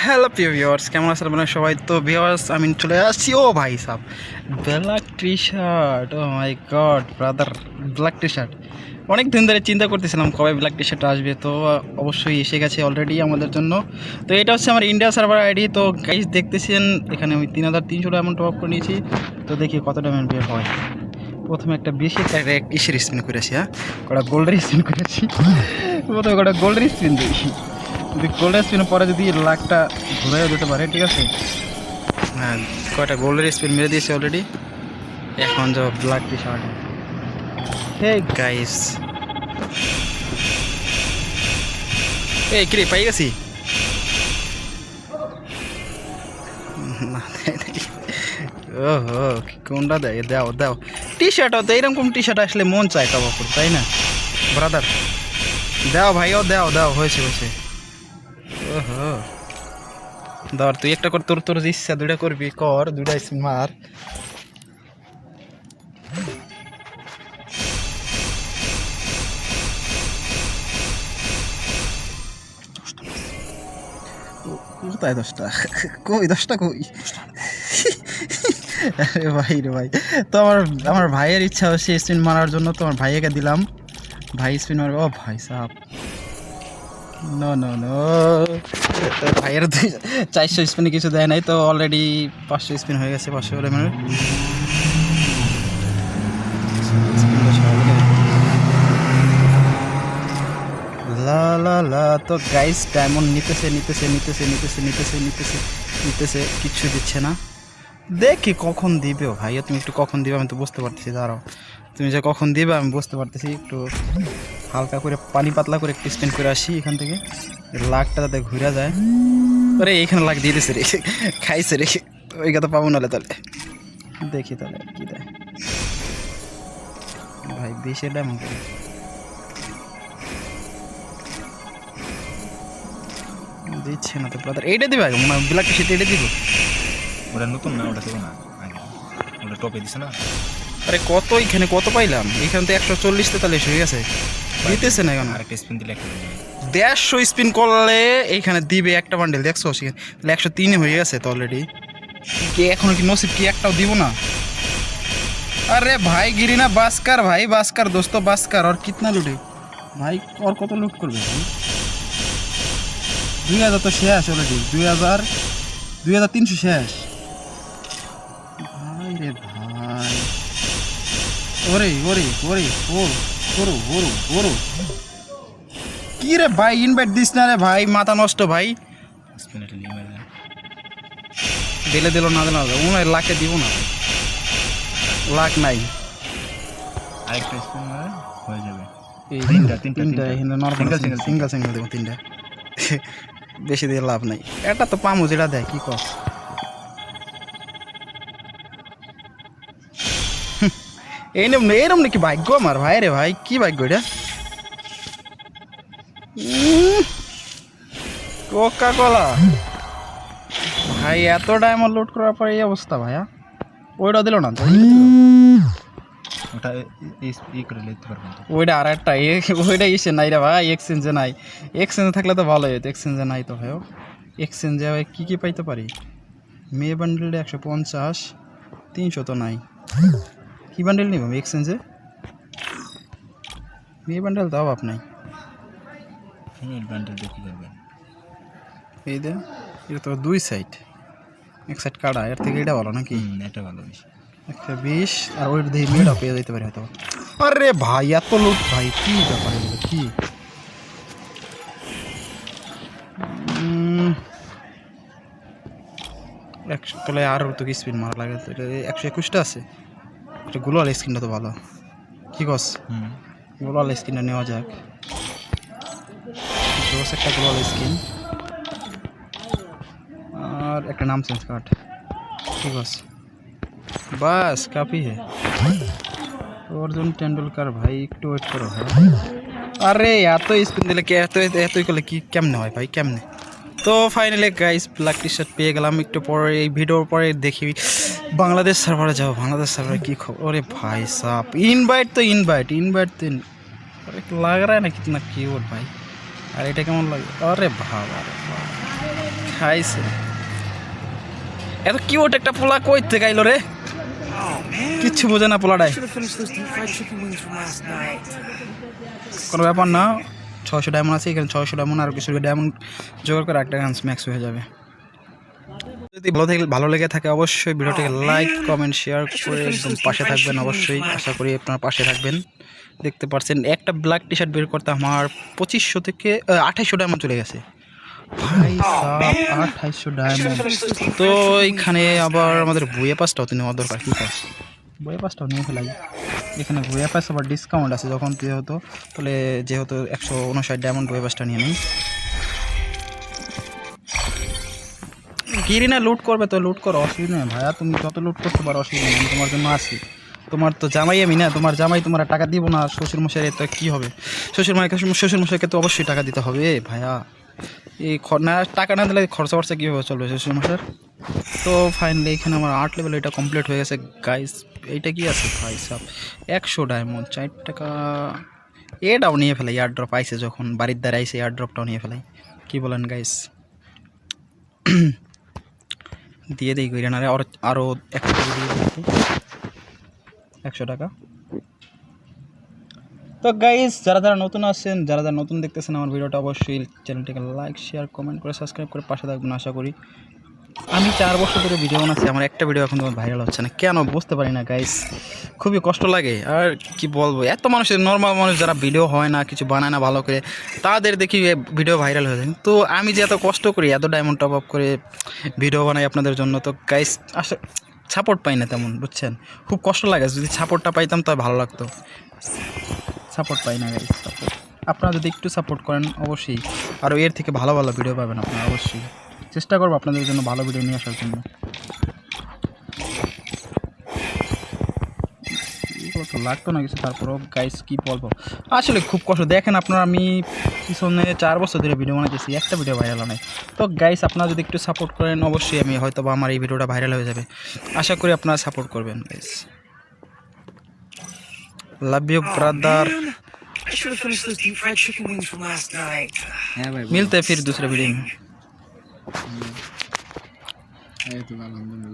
Hello প্রিয় viewers কেমন আছেন আপনারা সবাই? তো ভিওয়ার্স আমি চলে আসছি। ও ভাই সাহ black T shirt oh my god, brother, black T shirt অনেক দিন ধরে চিন্তা করতেছিলাম কবে ব্ল্যাক টি শার্ট আসবে, তো অবশ্যই এসে গেছে অলরেডি আমাদের জন্য। তো এটা হচ্ছে আমার ইন্ডিয়া সার্ভার আইডি তো গাইজ দেখতেছেন, এখানে আমি তিন হাজার তিনশো ডায়মন্ড টপ করে নিয়েছি। তো দেখি কত ডায়মন্ড বের হয়। প্রথমে একটা বেশি একটা কিসের স্পিন করেছি হ্যাঁ? কটা গোল্ডের স্পিন করেছি। প্রথমে কটা গোল্ডের স্পিন দেখি। যদি গোল্ডের স্পিন পরে যদি লাখটা ঘুরে দিতে পারে ঠিক আছে? হ্যাঁ কয়টা গোল্ডের স্পিন মেরে দিয়েছে অলরেডি এখন যা black T shirt hey guys এই কিরে পাই গেছি? ওহো কোনটা দেয়? দাও দাও। টি শার্টও তো এইরকম টি শার্ট আসলে মন চায় কাবা তাই না? ব্রাদার দাও ভাইও দাও দাও হয়েছে হয়েছে। ধর, তুই একটা কর তোর তোর ইচ্ছা, দুইটা করবি, কর দুইটা মার। কোথায় দশটা? কই দশটা কই? আরে ভাই রে ভাই, তো আমার আমার ভাইয়ের ইচ্ছা হচ্ছে স্পিন মারার জন্য, তো আমার ভাইয়াকে দিলাম। ভাই স্পিন মারবে, ও ভাই সাহ ভাইয়ের দুই চারশো স্পিনে কিছু দেয় নাই, তো অলরেডি পাঁচশো স্পিন হয়ে গেছে, পাঁচশো করে মানে। লা লা লা, তো গাইস ডায়মন্ড নিতেছে নিতেছে নিতেছে নিতেছে নিতেছে নিতেছে নিতেছে কিচ্ছু দিচ্ছে না। দেখি কখন দিবে ভাইয়া, তুমি একটু কখন দিবে আমি তো বুঝতে পারতেছি, দাঁড়াও। তুমি যে কখন দিবে আমি বুঝতে পারতেছি, একটু হালকা করে পানি পাতলা করে একটু স্পেন্ড করে আসি এখান থেকে। লাখটা যাতে ঘুরে যায়। আরে এইখানে লাখ দিয়ে দিছে রে। খাইছে রে। ওই কথা পাবো নাহলে তাহলে। দেখি তাহলে কী দেয়। ভাই বেশি ডায়মন্ড করে দিচ্ছে না তো ব্রাদার এইটা দিবে আগে মনে হয় ব্ল্যাক সেটা এটা দিব। ওটা নতুন না ওটা দেবো না। ওটা টপে দিছে না। আরে কত এখানে কত পাইলাম? এখান তো একশো চল্লিশ তেতাল্লিশ হয়ে গেছে। দিতেছে না এখন। আরেকটা স্পিন দিলে একটা। দেড়শো স্পিন করলে এইখানে দিবে একটা বান্ডেল দেখছ? সেখানে তাহলে একশো তিনে হয়ে গেছে তো অলরেডি কি এখনও কি নসিব কি একটাও দিব না? আরে ভাই গিরি না বাসকার ভাই বাসকার দোস্ত বাসকার আর কিতনা লুটে? ভাই আর কত লুট করবে? ভাই দুই হাজার তো শেষ অলরেডি দুই হাজার দুই হাজার তিনশো শেষ। ভাই রে ভাই। ওরে ওরে ওরে ও। ওরো ওরো ওরো কি রে ভাই ইনভাইট দিস না রে ভাই মাথা নষ্ট ভাই। দিলে দিল না দিল না মনে হয় লাখে দিব না। লাখ নাই। আরেকটা স্পিন হয়ে যাবে। তিনটা, তিনটা, Single, সিঙ্গেল সিঙ্গেল সিঙ্গেল দেবো তিনটা। বেশি দিয়ে লাভ নাই। এটা তো পামু যেটা দেয় কি কস? এইরকম এইরকম নাকি ভাগ্য আমার ভাই রে ভাই? কি ভাগ্য এটা? কোকা কোলা ভাই এত ডায়মন্ড লোড করার পরে এই অবস্থা ভাইয়া। ওইটা দিল না। ওটা ই- করে নিতে পারবেন ওইটা আর একটা ওইটা ইসে নাই রে ভাই এক্সচেঞ্জে নাই। এক্সচেঞ্জে থাকলে তো ভালোই হতো এক্সচেঞ্জে নাই তো ভাইও। এক্সচেঞ্জে কী কী পাইতে পারি? মেয়ে বান্ডেলটা একশো পঞ্চাশ তিনশো তো নাই। কী বান্ডেল নিব এক্সচেঞ্জে মেয়ে বান্ডেল তো অভাব নাই। হুম ব্যান্ডেল দেখে এই দে এটা তো দুই সাইড এক সাইড কাটা এর থেকে এটা ভালো নাকি? এটা ভালো বেশি। একটা বিশ আর ওই দিয়ে মেয়েটা পেয়ে যেতে পারে হয়তো। আরে ভাই এত লোক ভাই কি ব্যাপার এগুলো কি? একশো তাহলে আরও তো কি স্পিন মারা লাগে তো এটা একশো একুশটা আছে। এটা গ্লোয়াল স্ক্রিনটা তো ভালো। কি কস? গ্লোয়াল স্ক্রিনটা নেওয়া যাক। দোষ একটা গ্লোয়াল স্ক্রিন আর একটা নাম চেঞ্জ কার্ড ঠিক আছে বাস কাফি হে। অর্জুন টেন্ডুলকার ভাই একটু ওয়েট করো ভাই আরে এত স্পিন দিলে কে এত এতই করলে কি কেমনে হয় ভাই কেমনে? তো finally guys black T shirt পেয়ে গেলাম। একটু পরে এই ভিডিওর পরে দেখি। বাংলাদেশ সার্ভারে যাবো বাংলাদেশ সার্ভারে কী খবর ওরে ভাই সাপ ইনভাইট তো ইনভাইট ইনভাইট তো in- अरे लाग रहा है ना कितना क्यूट भाई अरे এটা কেমন লাগে আরে বাবা রে বাবা খাইছে এত কিউট একটা পোলা কইতে গাইলো রে কিচ্ছু বোঝে না পোলাটাই Should have finished those deep fried chicken wings from last night. কোনো ব্যাপার না ছয়শো ডায়মন্ড আছে এখানে ছয়শো ডায়মন্ড আর কিছু ডায়মন্ড জোগাড় করে একটা গান ম্যাক্স হয়ে যাবে যদি ভালো থেকে ভালো লেগে থাকে অবশ্যই ভিডিওটিকে লাইক কমেন্ট শেয়ার করে একদম পাশে থাকবেন অবশ্যই। আশা করি আপনার পাশে থাকবেন। দেখতে পাচ্ছেন একটা ব্ল্যাক টি শার্ট বের করতে আমার পঁচিশশো থেকে আঠাইশশো ডায়মন্ড চলে গেছে। ভাই সাব আঠাইশশো ডায়মন্ড তো এইখানে আবার আমাদের বইয়ে পাসটাও তো নেওয়া দরকার কী কাজ বইয়ে পাসটাও নিয়ে ফেলাই এখানে বইয়ে পাস আবার ডিসকাউন্ট আছে যখন যেহেতু তাহলে যেহেতু একশো উনষাট ডায়মন্ড বইয়ে পাসটা নিয়ে নিই। কিরিনা লুট করবে তো লুট করো, অসুবিধা নেই ভাইয়া। তুমি যত লুট করতে পারো, অসুবিধা নেই, আমি তোমার জন্য আছি। তোমার তো জামাই আমি না, তোমার জামাই তোমার টাকা দিব না শ্বশুর মশাই তো কী হবে? শ্বশুর মায়ের শ্বশুর মশাইকে তো অবশ্যই টাকা দিতে হবে ভাইয়া। এই না, টাকা না দিলে খরচা খরচা কীভাবে চলবে শ্বশুর মশাইয়ের তো ফাইনালি এখানে আমার আর্ট লেভেল এটা কমপ্লিট হয়ে গেছে। গাইস এইটা কি আছে? ভাই সাব, একশো ডায়মন্ড চার টাকা। এটাও নিয়ে ফেলাই এয়ার ড্রপ আইসে যখন, বাড়ির দ্বারা আইসে এয়ার ড্রপটাও নিয়ে ফেলাই। কী বলেন গাইস দিয়ে দিই গইরানারে আর আরও একশো টাকা দিয়ে দিচ্ছি একশো টাকা। তো গাইজ যারা যারা নতুন আসছেন যারা যারা নতুন দেখতেছেন আমার ভিডিওটা, অবশ্যই চ্যানেলটিকে লাইক শেয়ার কমেন্ট করে সাবস্ক্রাইব করে পাশে থাকবেন, আশা করি। আমি চার বছর ধরে ভিডিও বানাচ্ছি, আমার একটা ভিডিও এখন ভাইরাল হচ্ছে না। কেন? বুঝতে পারি না গাইস খুবই কষ্ট লাগে। আর কি বলব, এত মানুষের নর্মাল মানুষ যারা ভিডিও হয় না, কিছু বানায় না ভালো করে, তাদের দেখি ভিডিও ভাইরাল হয়ে যায়। তো আমি যে এত কষ্ট করি, এত ডায়মন্ড টপ আপ করে ভিডিও বানাই আপনাদের জন্য, তো গাইস আসলে সাপোর্ট পাই না তেমন, বুঝছেন? খুব কষ্ট লাগে, যদি সাপোর্টটা পাইতাম তাহলে ভালো লাগতো। সাপোর্ট পাই না গাইস আপনারা যদি একটু সাপোর্ট করেন, অবশ্যই। আরও এর থেকে ভালো ভালো ভিডিও পাবেন আপনারা, অবশ্যই। চেষ্টা করবো আপনাদের জন্য ভালো ভিডিও নিয়ে আসার জন্য এগুলো তো লাগতো না কিছু তারপরেও গাইস কি বলবো আসলে খুব কষ্ট দেখেন আপনারা আমি পিছনে চার বছর ধরে ভিডিও বানাইতেছি একটা ভিডিও ভাইরাল নাই তো গাইস আপনারা যদি একটু সাপোর্ট করেন অবশ্যই আমি হয়তো বা আমার এই ভিডিওটা ভাইরাল হয়ে যাবে আশা করি আপনারা সাপোর্ট করবেন guys love you brother I should have finished those deep fried chicken wings from last night. হ্যাঁ ভাই मिलते हैं फिर दूसरे वीडियो में এই তো আলহামদুলিল্লাহ